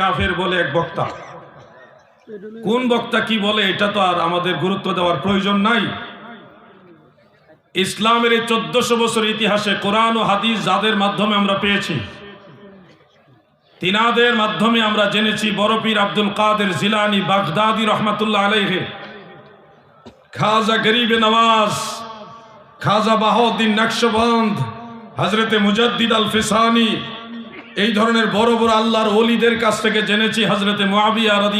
কাফের বলে এক বক্তা। কোন বক্তা কি বলে, এটা তো আর আমাদের গুরুত্ব দেওয়ার প্রয়োজন নাই। ইসলামের এই চোদ্দশো বছর ইতিহাসে কোরআন ও হাদিস যাদের মাধ্যমে আমরা পেয়েছি, তিনাদের মাধ্যমে আমরা জেনেছি বরপীর আব্দুল কাদের জিলানি বাগদাদি রহমাতুল্লাহ আলাইহে। খাজা গরিবে নওয়াজ, খাজা বাহাউদ্দিন নকশবন্দ হজরতে মুজাদ্দিদ আল ফিসানি এই ধরনের বড় বড় আল্লাহর ওলিদের কাছ থেকে জেনেছি হজরতে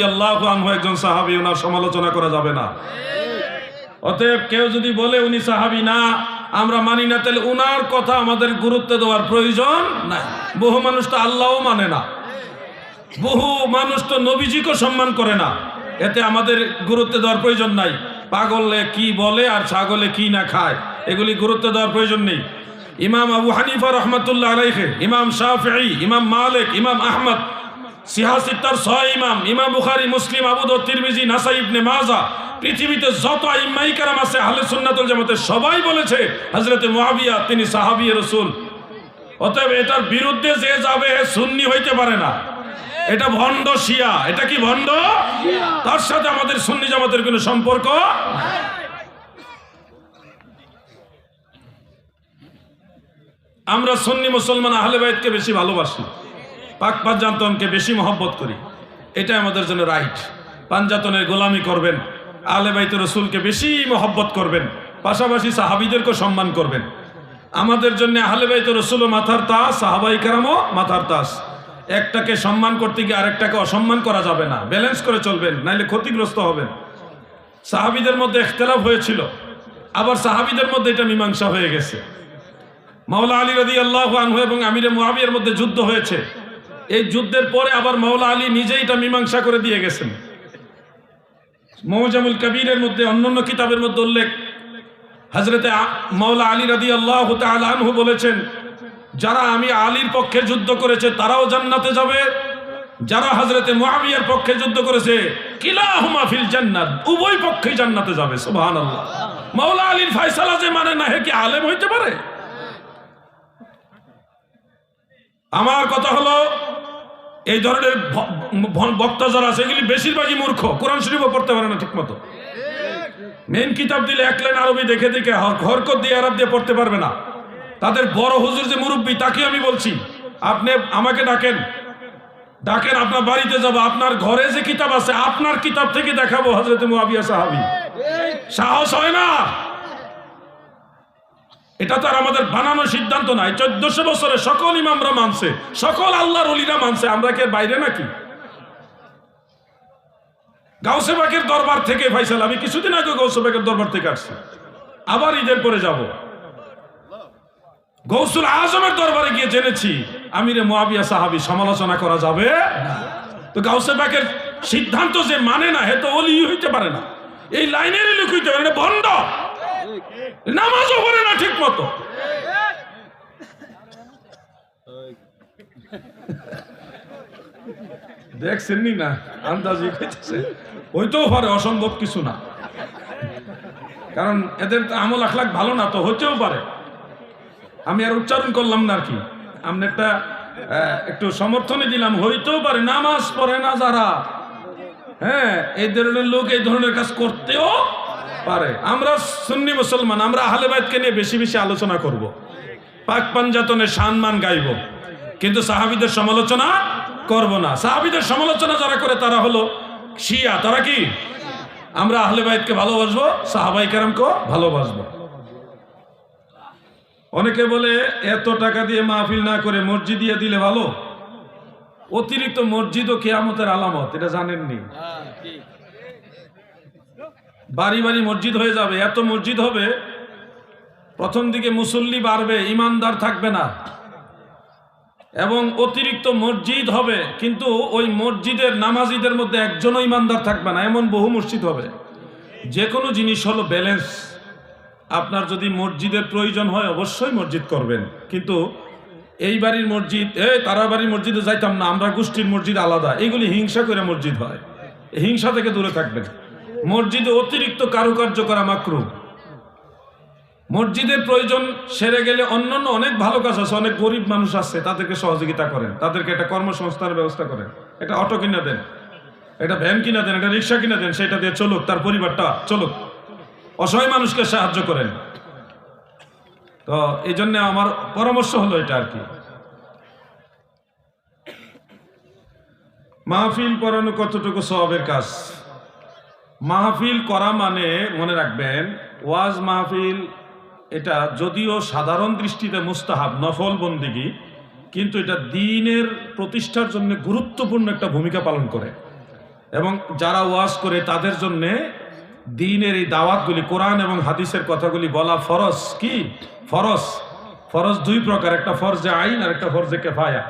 আল্লাহ একজন সাহাবি, ওনার সমালোচনা করা যাবে না। অতএব কেউ যদি বলে উনি সাহাবি, না, আমরা মানি না, তাহলে উনার কথা আমাদের গুরুত্ব দেওয়ার প্রয়োজন নাই। বহু মানুষ তো আল্লাহও মানে না। বহু মানুষ তো নবীজিকে সম্মান করে না। এতে আমাদের গুরুত্ব দেওয়ার প্রয়োজন নাই। পাগলে কি বলে আর ছাগলে কি না খায়, এগুলি গুরুত্ব দেওয়ার প্রয়োজন নেই। ইমাম আবু হানিফা রহমতুল্লাহ আলাইহে, ইমাম শাফি ইমাম মালিক, ইমাম আহমদ সিহাসিত্তার ছয় ইমাম ইমাম বুখারি, মুসলিম আবুদ তিরমিজি, নাসাই ইবনে মাজা, পৃথিবীতে যত ইমাই কারাম আছে, আহলে সুন্নাতুল জামাতের সবাই বলেছে, হযরতে মুআবিয়া, তিনি সাহাবী রাসূল। অতএব এটার বিরুদ্ধে যে যাবে সুন্নি হইতে পারে না। এটা ভণ্ড শিয়া। এটা কি ভণ্ড? তার সাথে আমাদের সুন্নি জামাতের কোনো সম্পর্ক আমরা সন্নি মুসলমান আহলে বাইতকে বেশি ভালোবাসি। পাক পাঞ্জাতনকে বেশি মহব্বত করি। এটা আমাদের জন্য রাইট পাঞ্জাতনের গোলামি করবেন, আহলে বাইত রসুলকে বেশি মহব্বত করবেন, পাশাপাশি সাহাবিদেরকেও সম্মান করবেন। আমাদের জন্য আহলে বাইত রসুলও মাথার তাস সাহাবাই কারামও মাথার তাস একটাকে সম্মান করতে গিয়ে আরেকটাকে অসম্মান করা যাবে না। ব্যালেন্স করে চলবেন, নাইলে ক্ষতিগ্রস্ত হবেন। সাহাবিদের মধ্যে ইখতলাফ হয়েছিল। আবার সাহাবিদের মধ্যে এটা মীমাংসা হয়ে গেছে। মাওলা আলী রদি আল্লাহ আনহু এবং আমিরে মুআবিয়ার মধ্যে যুদ্ধ হয়েছে। এই যুদ্ধের পরে আবার মাওলা আলী নিজেই এটা মীমাংসা করে দিয়ে গেছেন। মৌজামুল কবিরের মধ্যে অন্যান্য কিতাবের মধ্যে উল্লেখ। হজরতে মাওলা আলী রদি আল্লাহ আনহু বলেছেন, যারা আমি আলীর পক্ষে যুদ্ধ করেছে, তারাও জান্নাতে যাবে। যারা হজরতে মুআবিয়ার পক্ষে যুদ্ধ করেছে, কিলাহুমা জান্নাত, উভয় পক্ষে জান্নাতে যাবে। সুবহানাল্লাহ। মাওলা আলীর ফয়সালা যে মানে না, হে কি আলেম হইতে পারে? আমার কথা হলো, এই ধরনের বক্তা যারা আছে, এগুলি বেশিরভাগই মূর্খ। কোরআন শরীফও পড়তে পারে না ঠিক মতো মেন কিতাব দিলে এক লাইন আরবি দেখে দেখে হরকত দিয়ে আরব দিয়ে পড়তে পারবে না। তাদের বড় হুজুর যে মুরব্বী, তাকে আমি বলছি, আপনি আমাকে ডাকেন। ডাকেন, আপনার বাড়িতে যাব, আপনার ঘরে যে কিতাব আছে, আপনার কিতাব থেকে দেখাবো হজরত মুআবিয়া সাহাবি। সাহস হয় না। এটা তো আর আমাদের বানানো সিদ্ধান্ত নাই। চোদ্দশো বছরে সকল ইমামরা মানছে, সকল আল্লাহর অলিরা মানছে। আমরা কি বাইরে নাকি? গাউসেবাগের দরবার থেকে ফাইসাল, আমি কিছুদিন আগে গৌসেবাগের দরবার থেকে আসছি। আবার ঈদের পরে যাব। গৌসুল আজমের দরবারে গিয়ে জেনেছি, আমিরে মোয়াবিয়া সাহাবি, সমালোচনা করা যাবে। তো গাউসেবাগের সিদ্ধান্ত যে মানে না, হে তো অলি হইতে পারে না। এই লাইনের লোক হইতে পারে বন্ধ। নামাজও পড়ে না ঠিক মতো। না? পারে, অসম্ভব কিছু না। কারণ এদের তো আমল আখলাক ভালো না, তো হইতেও পারে। আমি আর উচ্চারণ করলাম না আর কি। একটা একটু সমর্থনে দিলাম। হইতেও পারে, নামাজ পড়ে না যারা। হ্যাঁ এই ধরনের লোক এই ধরনের কাজ করতেও পারে। আমরা সুন্নি মুসলমান, আমরা আহলে বাইতকে নিয়ে বেশি বেশি আলোচনা করব। পাক পাঞ্জাতনের সম্মান গাইব। কিন্তু সাহাবিদের সমালোচনা করব না। সাহাবিদের সমালোচনা যারা করে, তারা হলো শিয়া। তারা কি? আমরা আহলে বাইতকে ভালোবাসবো, সাহাবাই কেরামকেও ভালোবাসবো। অনেকে বলে, এত টাকা দিয়ে মাহফিল না করে মসজিদ দিয়ে দিলে ভালো? অতিরিক্ত মসজিদ ও কেয়ামতের আলামত, এটা জানেননি? বাড়ি বাড়ি মসজিদ হয়ে যাবে, এত মসজিদ হবে, প্রথম দিকে মুসল্লি বাড়বে, ইমানদার থাকবে না। এবং অতিরিক্ত মসজিদ হবে, কিন্তু ওই মসজিদের নামাজিদের মধ্যে একজনও ইমানদার থাকবে না, এমন বহু মসজিদ হবে। যে কোনো জিনিস হলো ব্যালেন্স আপনার যদি মসজিদের প্রয়োজন হয়, অবশ্যই মসজিদ করবেন। কিন্তু এই বাড়ির মসজিদ এ তারা বাড়ির মসজিদে যাইতাম না, আমরা গোষ্ঠীর মসজিদ আলাদা, এগুলি হিংসা করে মসজিদ হয়। হিংসা থেকে দূরে থাকবেন। মসজিদে অতিরিক্ত কারুকার্য করা মাকরু মসজিদের প্রয়োজন সেরে গেলে অন্যান্য অনেক ভালো কাজ আছে, অনেক গরিব মানুষ আছে, তাদেরকে সহযোগিতা করেন। তাদেরকে একটা কর্মসংস্থানের ব্যবস্থা করেন। একটা অটো কিনা দেন একটা ভ্যান কিনা দেন একটা রিক্সা কিনা দেন, সেটা দিয়ে চলুক, তার পরিবারটা চলুক। অসহায় মানুষকে সাহায্য করেন। তো এই জন্য আমার পরামর্শ হলো এটা আর কি। মাহফিল পড়ানো কতটুকু সবের কাজ? মাহফিল করা মানে মনে রাখবেন, ওয়াজ মাহফিল, এটা যদিও সাধারণ দৃষ্টিতে মুস্তাহাব নফল বন্দিগি কিন্তু এটা দিনের প্রতিষ্ঠার জন্য গুরুত্বপূর্ণ একটা ভূমিকা পালন করে। এবং যারা ওয়াজ করে, তাদের জন্যে দিনের এই দাওয়াতগুলি, কোরআন এবং হাদিসের কথাগুলি বলা ফরজ কি? ফরজ। ফরজ দুই প্রকার, একটা ফরজে আইন আর একটা ফরজে কেফায়া।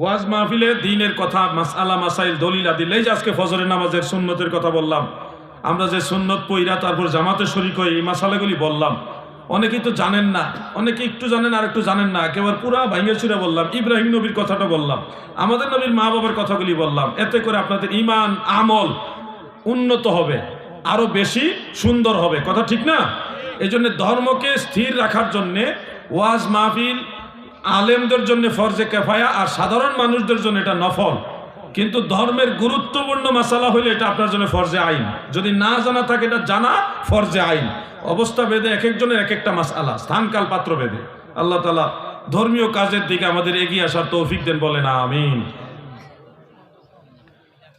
ওয়াজ মাহফিলে দিনের কথা মাসালা মাসাইল, দলিল আদিল এই যে আজকে ফজরের নামাজের সুন্নতের কথা বললাম। আমরা যে সুন্নত পইরা তারপর জামাতে শরিক হয়ে এই মাসালাগুলি বললাম। অনেকেই তো জানেন না, অনেকে একটু জানেন আর একটু জানেন না, একেবারে পুরা ভাঙ্গে চুরা বললাম, ইব্রাহিম নবীর কথাটা বললাম, আমাদের নবীর মা বাবার কথাগুলি বললাম, এতে করে আপনাদের ইমান আমল উন্নত হবে আরও বেশি সুন্দর হবে। কথা ঠিক না? এই জন্য ধর্মকে স্থির রাখার জন্যে ওয়াজ মাহফিল আলেমদের জন্য ফরজে কেফায়া আর সাধারণ মানুষদের জন্য এটা নফল। কিন্তু ধর্মের গুরুত্বপূর্ণ মাসালা হলে এটা আপনার জন্য ফরজে আইন। যদি না জানা থাকে এটা জানা, ফরজে আইন। অবস্থা বেদে এক একজনের এক একটা মাসালা স্থানকাল পাত্র বেদে আল্লাহ তালা ধর্মীয় কাজের দিকে আমাদের এগিয়ে আসার তৌফিক দেন, বলেন আমিন।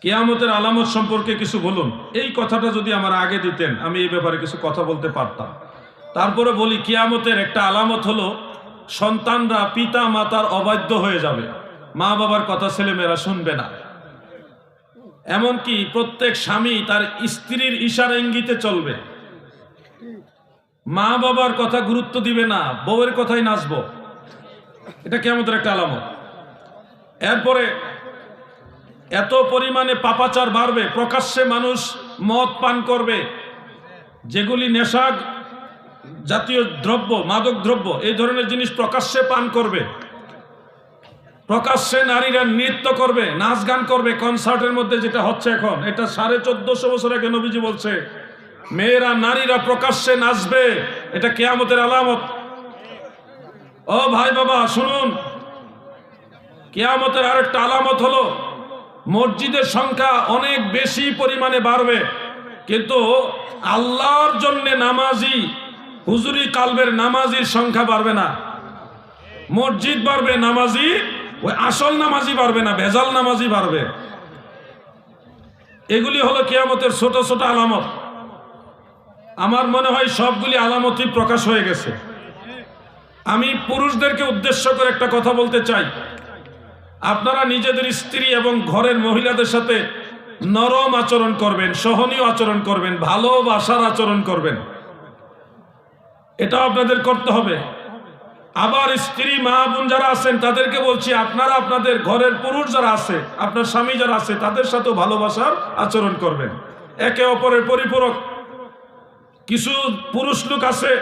কেয়ামতের আলামত সম্পর্কে কিছু বলুন। এই কথাটা যদি আমার আগে দিতেন, আমি এই ব্যাপারে কিছু কথা বলতে পারতাম। তারপরে বলি, কেয়ামতের একটা আলামত হলো সন্তানরা পিতা মাতার অবাধ্য হয়ে যাবে। মা বাবার কথা ছেলেমেয়েরা শুনবে না। এমনকি প্রত্যেক স্বামী তার স্ত্রীর ইশারা ইঙ্গিতে চলবে। মা বাবার কথা গুরুত্ব দিবে না, বউয়ের কথাই নাচবো। এটা কেমতের একটা আলামত। এরপরে এত পরিমাণে পাপাচার বাড়বে, প্রকাশ্যে মানুষ মদ পান করবে, যেগুলি নেশা জাতীয় দ্রব্য, মাদক দ্রব্য, এই ধরনের জিনিস প্রকাশ্যে পান করবে। প্রকাশ্যে নারীরা নৃত্য করবে, নাচ গান করবে, কনসার্টের মধ্যে যেটা হচ্ছে এখন, এটা সাড়ে চোদ্দশো বছর আগে নবীজি বলছে, মেয়েরা, নারীরা প্রকাশ্যে নাচবে, এটা কেয়ামতের আলামত। ও ভাই বাবা, শুনুন, কেয়ামতের আরেকটা আলামত হলো, মসজিদের সংখ্যা অনেক বেশি পরিমাণে বাড়বে, কিন্তু আল্লাহর জন্য নামাজি হুজুরি কালবের নামাজির সংখ্যা বাড়বে না। মসজিদ বাড়বে, নামাজি, ওই আসল নামাজি বাড়বে না, ভেজাল নামাজি বাড়বে। এগুলি হলো কেয়ামতের ছোট ছোট আলামত। আমার মনে হয় সবগুলি আলামতই প্রকাশ হয়ে গেছে। আমি পুরুষদেরকে উদ্দেশ্য করে একটা কথা বলতে চাই। আপনারা নিজেদের স্ত্রী এবং ঘরের মহিলাদের সাথে নরম আচরণ করবেন, সহনীয় আচরণ করবেন, ভালোবাসার আচরণ করবেন। এটা আপনাদের করতে হবে। আবার স্ত্রী, মা, বোন যারা আছেন, তাদেরকে বলছি, আপনারা আপনাদের ঘরের পুরুষ যারা আছে, আপনার স্বামী যারা আছে, তাদের সাথেও ভালোবাসার আচরণ করবেন। একে অপরের পরিপূরক। কিছু পুরুষ লোক আছে,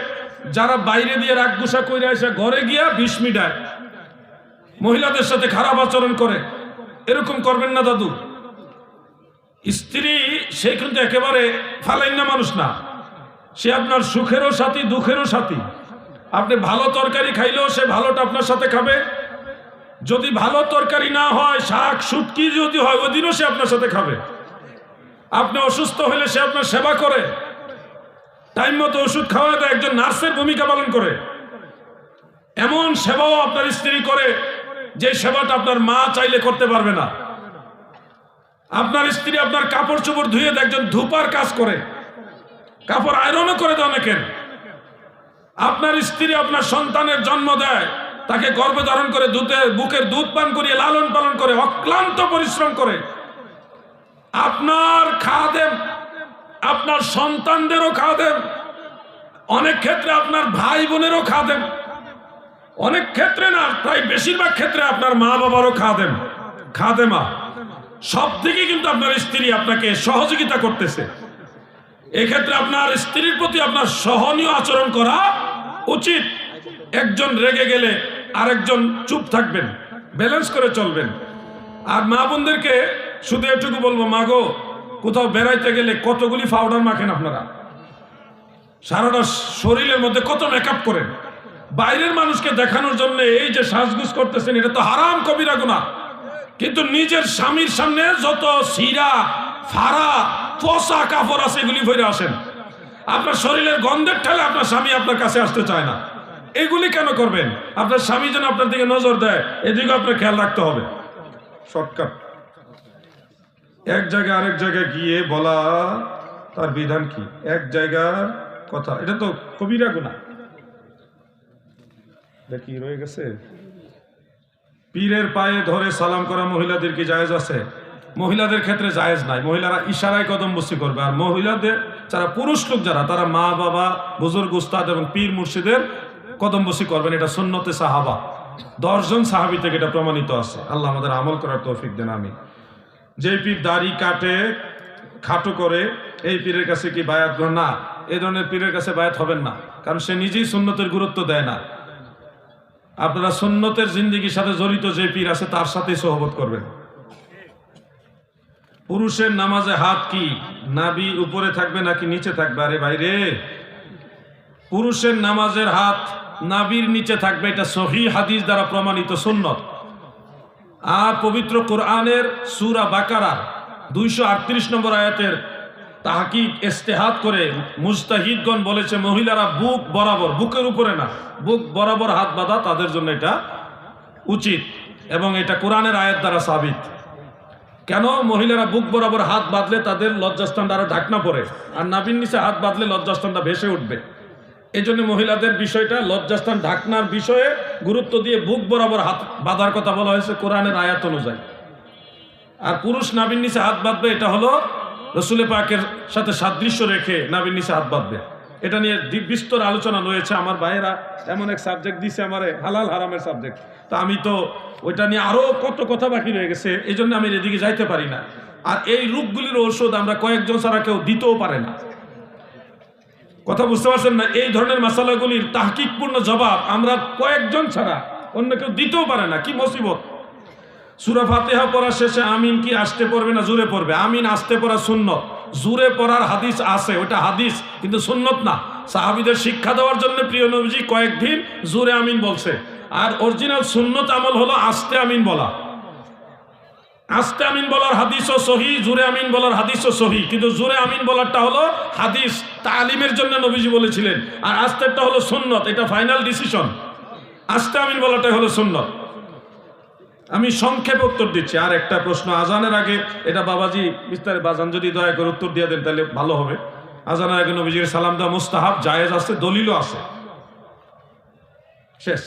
যারা বাইরে দিয়ে রাগ গুসা করে এসে ঘরে গিয়া বিষ মিটায়। মহিলাদের সাথে খারাপ আচরণ করে। এরকম করবেন না দাদু। স্ত্রী, সে কিন্তু একেবারে ফালাইন না মানুষ না। সে আপনার সুখেরও সাথী, দুঃখেরও সাথী। আপনি ভালো তরকারি খাইলেও সে ভালোটা আপনার সাথে খাবে। যদি ভালো তরকারি না হয়, শাক সুটকি যদি হয় ওই দিনও সে আপনার সাথে খাবে। আপনি অসুস্থ হলে সে আপনার সেবা করে। টাইম মতো ওষুধ খাওয়া দেয়, একজন নার্সের ভূমিকা পালন করে। এমন সেবাও আপনার স্ত্রী করে, যে সেবাটা আপনার মা চাইলে করতে পারবে না। আপনার স্ত্রী আপনার কাপড় চোপড় ধুয়ে একজন ধূপার কাজ করে। কাপড় আয়রনও করে দেয় অনেকের আপনার স্ত্রী আপনার সন্তানের জন্ম দেয়, তাকে গর্ভে ধারণ করে দুধের, বুকের দুধ পান করিয়ে লালন পালন করে, অক্লান্ত পরিশ্রম করে। আপনার খাদেম, আপনার সন্তানদেরও খাওয়া খাদেম, অনেক ক্ষেত্রে আপনার ভাই বোনেরও খাওয়া খাদেম। অনেক ক্ষেত্রে না প্রায় বেশিরভাগ ক্ষেত্রে আপনার মা বাবারও খাওয়া খাদেম। খাদেমা সব থেকে কিন্তু আপনার স্ত্রী আপনাকে সহযোগিতা করতেছে। এক্ষেত্রে আপনার স্ত্রীর প্রতি আপনার সহনীয় আচরণ করা উচিত। একজন রেগে গেলে আরেকজন চুপ থাকবেন ব্যালেন্স করে চলবেন। আর মা বোনদেরকে শুধু এটুকু বলব, মা গো, কোথাও বেড়াইতে গেলে কতগুলি পাউডার মাখেন আপনারা? সারাটা শরীরের মধ্যে কত মেকআপ করেন? বাইরের মানুষকে দেখানোর জন্য এই যে সাজগুজ করতেছেন, এটা তো হারাম কবিরা গুণা কিন্তু নিজের স্বামীর সামনে যত সিরা ফাড়া পচা কাপড় আছে এগুলি ফিরে আসেন। আপনার শরীরের গন্ধের ঠেলে আপনার স্বামী আপনার কাছে আসতে চায় না। এগুলি কেন করবেন? আপনার স্বামী যেন আপনার দিকে নজর দেয় এদিকে আপনার খেয়াল রাখতে হবে। শর্টকাট। এক জায়গায় আরেক জায়গায় গিয়ে বলা তার বিধান কি? এক জায়গার কথা। এটা তো কবিরা গুণা। দেখি রয়ে গেছে? পীরের পায়ে ধরে সালাম করা মহিলাদের কি জায়েজ আছে? মহিলাদের ক্ষেত্রে জায়েজ নাই। মহিলারা ইশারায় কদম বসি করবে। আর মহিলাদের যারা পুরুষ লোক যারা, তারা মা, বাবা, বুজুর্গ, উস্তাদ এবং পীর মুর্শিদের কদম বসি করবেন। এটা সুন্নতে সাহাবা। দশজন সাহাবি থেকে এটা প্রমাণিত আছে। আল্লাহ আমাদের আমল করার তৌফিক দেন আমি যে পীর দাড়ি কাটে, খাটো করে, এই পীরের কাছে কি বায়াত গ্রহণ? না এই ধরনের পীরের কাছে বায়াত হবেন না। কারণ সে নিজেই সুন্নতের গুরুত্ব দেয় না। আপনারা সুন্নতের জিন্দিগির সাথে জড়িত যে পীর আছে, তার সাথেই সহবত করবেন। পুরুষের নামাজে হাত কি? নাবি উপরে থাকবে নাকি নিচে থাকবে? আরে বাইরে। পুরুষের নামাজের হাত নাবির নিচে থাকবে, এটা সহি হাদিস দ্বারা প্রমাণিত সুন্নত। আর পবিত্র কোরআনের সুরা বাকারা দুইশো আটত্রিশ নম্বর আয়াতের তাহাকিক ইস্তেহাত করে মুস্তাহিদগণ বলেছে, মহিলারা বুক বরাবর, বুকের উপরে না, বুক বরাবর হাত বাঁধা, তাদের জন্য এটা উচিত এবং এটা কোরআনের আয়াত দ্বারা সাবিত। কেন মহিলারা বুক বরাবর হাত বাঁধলে তাদের লজ্জাস্থানটা আরও ঢাকনা পড়ে? আর নাবিন নিচে হাত বাঁধলে লজ্জাস্থানটা ভেসে উঠবে। এই জন্য মহিলাদের বিষয়টা লজ্জাস্থান ঢাকনার বিষয়ে গুরুত্ব দিয়ে বুক বরাবর হাত বাঁধার কথা বলা হয়েছে কোরআনের আয়াত অনুযায়ী। আর পুরুষ নাবিন নিচে হাত বাঁধবে, এটা হলো রসুলে পাকের সাথে সাদৃশ্য রেখে নাবিন নিচে হাত বাঁধবে। এটা নিয়ে বিস্তর আলোচনা রয়েছে। আমার ভাইয়েরা এমন এক সাবজেক্ট দিছে আমারে, হালাল হারামের সাবজেক্ট তা আমি তো ওইটা নিয়ে আরও কত কথা বাকি রয়ে গেছে এই জন্য আমি এদিকে যাইতে পারি না। আর এই রোগগুলির ঔষধ আমরা কয়েকজন ছাড়া কেউ দিতেও পারে না। কথা বুঝতে পারছেন না? এই ধরনের মশালাগুলির তাহকিকপূর্ণ জবাব আমরা কয়েকজন ছাড়া অন্য কেউ দিতেও পারে না। কি মুসিবত? সুরা ফাতেহা পড়া শেষে আমিন কি আসতে পড়বে না জুড়ে পড়বে? আমিন আসতে পড়া সুন্নত। জুড়ে পড়ার হাদিস আছে ওটা হাদিস, কিন্তু সুন্নত না। সাহাবিদের শিক্ষা দেওয়ার জন্য প্রিয় নবীজি কয়েকদিন জুরে আমিন বলছে। আর অরিজিনাল সুন্নত আমল হলো আস্তে আমিন বলা। আস্তে আমিন বলার হাদিসও সহি, জুরে আমিন বলার হাদিসও সহি, কিন্তু জুরে আমিন বলারটা হলো হাদিস, তালিমের জন্য নবীজি বলেছিলেন। আর আস্তেরটা হলো সুন্নত, এটা ফাইনাল ডিসিশন আস্তে আমিন বলাটাই হলো সুন্নত। আমি সংক্ষেপে উত্তর দিচ্ছি। আর একটা প্রশ্ন, আজানের আগে, এটা বাবাজি বিস্তারে বাজান যদি দয়া করে উত্তর দিয়ে দেন তাহলে ভালো হবে। আজানের আগে নবীজির সালাম দেওয়া মুস্তাহাব, জায়েজ আছে, দলিলও আছে। শেষ।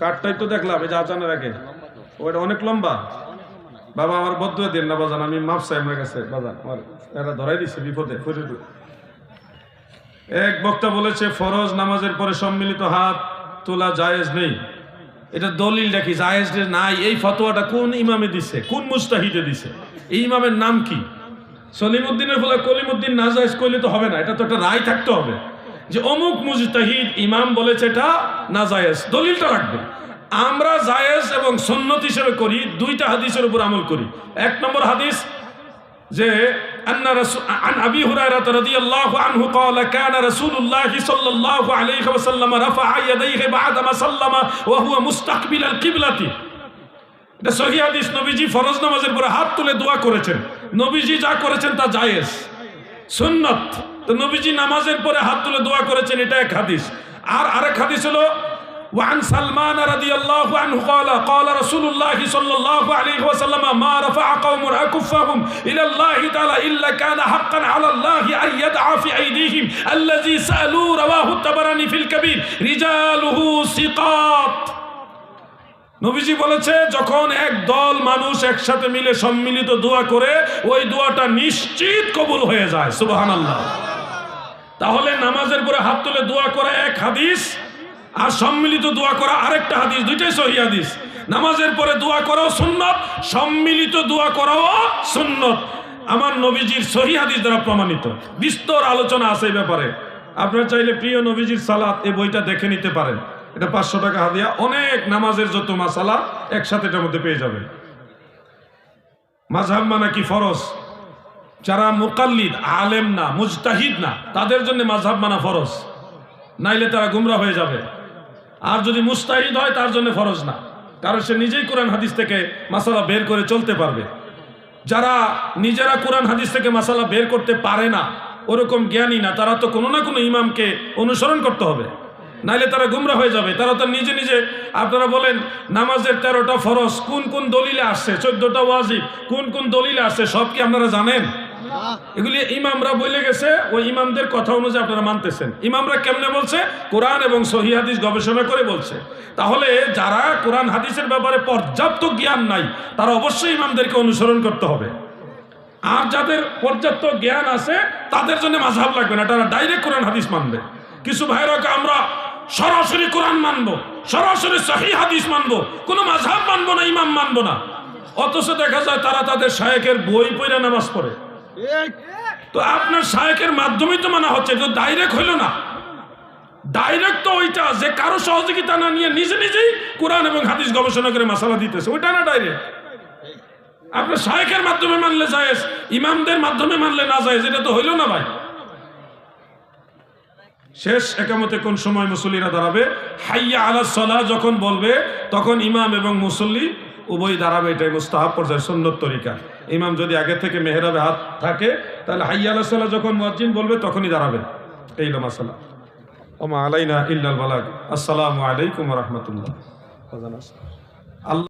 কাঠটাই তো দেখলাম, এই যে আজানের আগে। ওটা অনেক লম্বা। বাবা আমার বদ্ধ দেন না বাজান, আমি মাপ চাই আমার কাছে, বাজান। আমার এরা ধরাই দিচ্ছে বিপদে এক বক্তা বলেছে, ফরজ নামাজের পরে সম্মিলিত হাত তোলা জায়েজ নেই। এটা দলিল দেখি জায়েজ নাই। এই ফতোয়াটা কোন ইমামে দিছে? কোন মুস্তাহিদে দিছে? এই ইমামের নাম কি? সলিমুদ্দিনের ফলে কলিমুদ্দিন না জায়েজ করলে তো হবে না। এটা তো একটা রায় থাকতে হবে। যে অমুক মুজতাহিদ ইমাম বলেছে এটা না জায়েজ। দলিলটা রাখবে। আমরা জায়েজ এবং সুন্নত হিসেবে করি, দুইটা হাদিসের উপর আমল করি। এক নম্বর হাদিস যে أن رسول عن أبي هريرة رضي الله عنه قال كان رسول الله صلى الله عليه وسلم رفع يديه بعدما سلم وهو مستقبل القبلة এটা সহি হাদিস নবীজি ফরজ নামাজের পরে হাত তুলে দোয়া করেছেন নবীজি যা করেছেন তা জায়েজ সুন্নত তো নবীজি নামাজের পরে হাত তুলে দোয়া করেছেন এটা এক হাদিস আর আরেক হাদিস হলো وعن سلمان رضي الله عنه قال قال رسول الله صلى الله عليه وسلم ما رفع قوم أكفهم إلى الله تعالى إلا كان حقا على الله أن يدعى في أيديهم الذي سألوا رواه الطبراني في الكبير رجاله ثقات নবীজি বলেছে যখন এক দল মানুষ একসাথে মিলে সম্মিলিত দোয়া করে ওই দোয়াটা নিশ্চিত কবুল হয়ে যায় সুবাহান আল্লাহ তাহলে নামাজের পরে হাত তুলে দোয়া করা এক হাদিস আর সম্মিলিত দোয়া করা আরেকটা হাদিস, দুইটাই সহি হাদিস। নামাজের পরে দোয়া করাও সুন্নত, সম্মিলিত দোয়া করাও সুন্নত। আমার নবীজির সহি হাদিস দ্বারা প্রমাণিত। বিস্তর আলোচনা আছে এই ব্যাপারে। আপনারা চাইলে প্রিয় নবীজির সালাত এই বইটা দেখে নিতে পারেন। এটা পাঁচশো টাকা হাদিয়া। অনেক নামাজের যত মাসালা একসাথে এটার মধ্যে পেয়ে যাবেন। মাঝহাব মানে কি ফরজ। যারা মুকাল্লিদ, আলেম না, মুজতাহিদ না, তাদের জন্য মাঝহাব মানা ফরজ। নাইলে তারা গুমরা হয়ে যাবে। আর যদি মুস্তাহিদ হয়, তার জন্য ফরজ না। কারণ সে নিজেই কোরআন হাদিস থেকে মাসালা বের করে চলতে পারবে। যারা নিজেরা কোরআন হাদিস থেকে মাসালা বের করতে পারে না, ওরকম জ্ঞানী না, তারা তো কোনো না কোনো ইমামকে অনুসরণ করতে হবে। নাইলে তারা গুমরা হয়ে যাবে। তারা তো নিজে নিজে, আপনারা বলেন, নামাজের তেরোটা ফরজ কোন কোন দলিলে আসছে? চোদ্দটা ওয়াজিব কোন কোন দলিলে আসছে? সব কি আপনারা জানেন? এগুলি ইমামরা বলে গেছে, ওই ইমামদের কথা অনুযায়ী আপনারা মানতেছেন। ইমামরা কেমনে বলছে? কোরআন এবং সহি হাদিস গবেষণা করে বলছে। তাহলে যারা কোরআন হাদিসের ব্যাপারে পর্যাপ্ত জ্ঞান নাই, তারা অবশ্যই ইমামদেরকে অনুসরণ করতে হবে। আর যাদের পর্যাপ্ত জ্ঞান আছে, তাদের জন্য মাঝহাব লাগবে না, তারা ডাইরেক্ট কোরআন হাদিস মানবে। কিছু ভাইরাকে আমরা সরাসরি কোরআন মানবো, সরাসরি সহি হাদিস মানবো, কোনো মাঝহাব মানবো না, ইমাম মানবো না। অথচ দেখা যায় তারা তাদের শায়েকের বই পড়ে নামাজ পড়ে। তো আপনার শায়েকের মাধ্যমেই তো মানা হচ্ছে তো ডাইরেক্ট হইল না। ডাইরেক্ট তো ওইটা, যে কারও সহযোগিতা না নিয়ে নিজে নিজেই কোরআন এবং হাদিস গবেষণা করে মশালা দিতেছে, ওইটা না ডাইরেক্ট আপনার শায়েকের মাধ্যমে মানলে জায়েজ, ইমামদের মাধ্যমে মানলে না জায়েজ, এটা তো হইল না ভাই। শেষ একামতে কোন সময় মুসল্লিরা দাঁড়াবে? হাইয়া আলা যখন বলবে, তখন ইমাম এবং মুসল্লি উভয় দাঁড়াবে এটাই মুস্তাহাব পর্যায়ে সুন্দর তরিকা। ইমাম যদি আগে থেকে মেহরাবে হাত থাকে, তাহলে হাইয়া আলা সলা যখন মুয়াজ্জিন বলবে, তখনই দাঁড়াবেন। এই হলো মাসালা। ওমা আলাইনা ইল্লাল বালাগ। আসসালামু আলাইকুম রহমতুল্লাহ। আল্লাহ